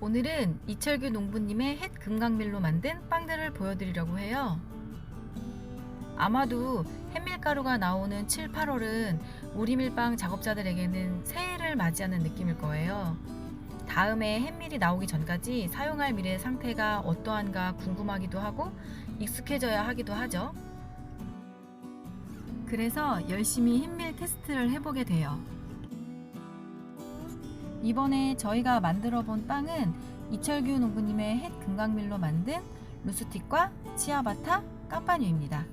오늘은 이철규 농부님의 햇 금강밀로 만든 빵들을 보여드리려고 해요. 아마도 햇밀가루가 나오는 7, 8월은 우리밀빵 작업자들에게는 새해를 맞이하는 느낌일 거예요. 다음에 햇밀이 나오기 전까지 사용할 밀의 상태가 어떠한가 궁금하기도 하고 익숙해져야 하기도 하죠. 그래서 열심히 햇밀 테스트를 해보게 돼요. 이번에 저희가 만들어 본 빵은 이철규 농부님의 햇 금강밀로 만든 루스틱과 치아바타 깜파뉴입니다.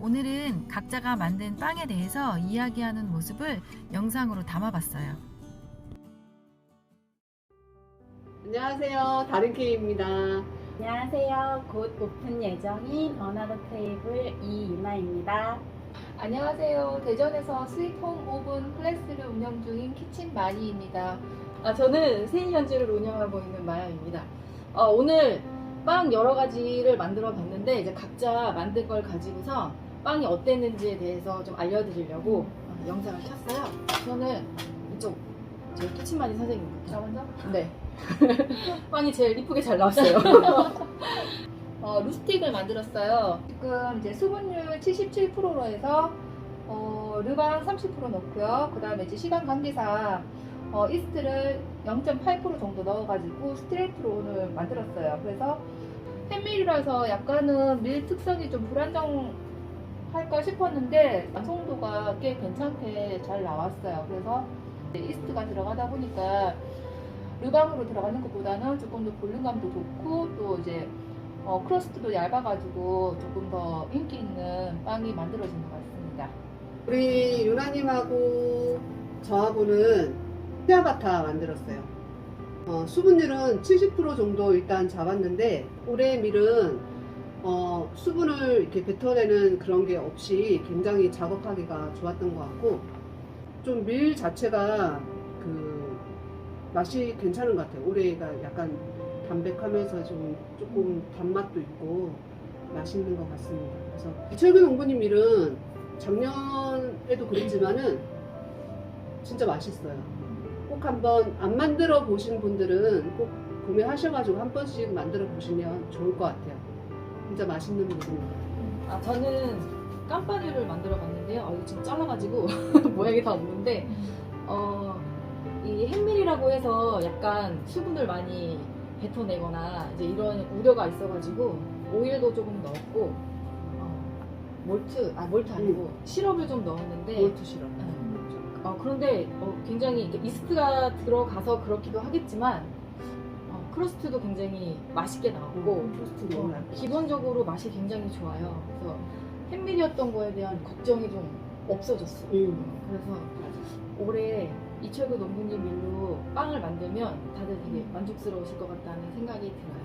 오늘은 각자가 만든 빵에 대해서 이야기하는 모습을 영상으로 담아봤어요. 안녕하세요. 다른케이입니다. 안녕하세요. 곧 오픈 예정인 버나더 테이블 이유나입니다. 안녕하세요. 대전에서 스위트홈 오븐 클래스를 운영 중인 키친 마리입니다. 아, 저는 세인 현지를 운영하고 있는 마야입니다. 어, 오늘 빵 여러 가지를 만들어 봤는데 이제 각자 만든 걸 가지고서 빵이 어땠는지에 대해서 좀 알려드리려고 어, 영상을 켰어요. 저는 이쪽 저희 키친 마니 선생님부터. 자, 먼저. 네. 빵이 제일 이쁘게 잘 나왔어요. 어, 루스틱을 만들었어요. 지금 이제 수분율 77%로 해서 어, 르방 30% 넣고요. 그 다음에 이제 시간 관계상 어, 이스트를 0.8% 정도 넣어가지고 스트레이트로 오늘 만들었어요. 그래서 햇밀이라서 약간은 밀 특성이 좀 불안정할까 싶었는데 완성도가 꽤 괜찮게 잘 나왔어요. 그래서 이스트가 들어가다 보니까 르방으로 들어가는 것보다는 조금 더 볼륨감도 좋고 또 이제 어, 크러스트도 얇아가지고 조금 더 인기 있는 빵이 만들어진 것 같습니다. 우리 유나님하고 저하고는 치아바타 만들었어요. 어, 수분율은 70% 정도 일단 잡았는데 올해 밀은 어, 수분을 이렇게 뱉어내는 그런 게 없이 굉장히 작업하기가 좋았던 것 같고 좀 밀 자체가 그 맛이 괜찮은 것 같아요. 올해가 약간 담백하면서 좀 조금 단맛도 있고 맛있는 것 같습니다. 그래서 이철근 농부님 밀은 작년에도 그랬지만은 진짜 맛있어요. 꼭 한번 안 만들어 보신 분들은 꼭 구매하셔가지고 한 번씩 만들어 보시면 좋을 것 같아요. 진짜 맛있는 밀입니다. 아, 저는 깜파뉴를 만들어 봤는데요. 아, 이거 지금 잘라가지고 모양이 다 없는데, 어, 이 햇밀이라고 해서 약간 수분을 많이 뱉어내거나 이제 이런 우려가 있어가지고 오일도 조금 넣었고, 어, 몰트, 아, 몰트 아니고 시럽을 좀 넣었는데, 몰트 시럽. 어, 그런데 어, 굉장히 이렇게 이스트가 들어가서 그렇기도 하겠지만, 어, 크러스트도 굉장히 맛있게 나오고, 토스트 너무 어. 기본적으로 맛이 굉장히 좋아요. 그래서 햇밀이었던 거에 대한 걱정이 좀 없어졌어요. 음. 그래서 올해 이철구 농부님 밀로 빵을 만들면 다들 되게 만족스러우실 것 같다는 생각이 들어요.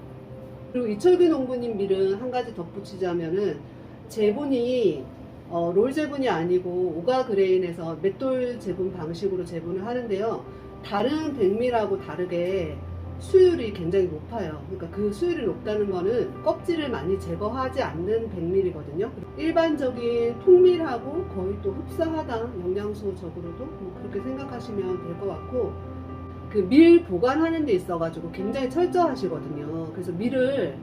그리고 이철규 농부님 밀은 한 가지 덧붙이자면은 제분이 어, 롤 제분이 아니고 오가 그레인에서 맷돌 제분 방식으로 제분을 하는데요. 다른 백밀하고 다르게 수율이 굉장히 높아요. 그러니까 그 수율이 높다는 거는 껍질을 많이 제거하지 않는 백밀이거든요. 일반적인 통밀하고 거의 또 흡사하다 영양소적으로도 뭐 그렇게 생각하시면 될 것 같고 그 밀 보관하는 데 있어가지고 굉장히 철저하시거든요. 그래서 밀을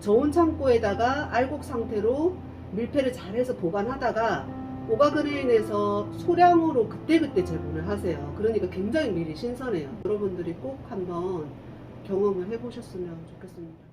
저온 창고에다가 알곡 상태로 밀폐를 잘해서 보관하다가 오가그레인에서 소량으로 그때그때 제분을 하세요. 그러니까 굉장히 밀이 신선해요. 여러분들이 꼭 한번 경험을 해보셨으면 좋겠습니다.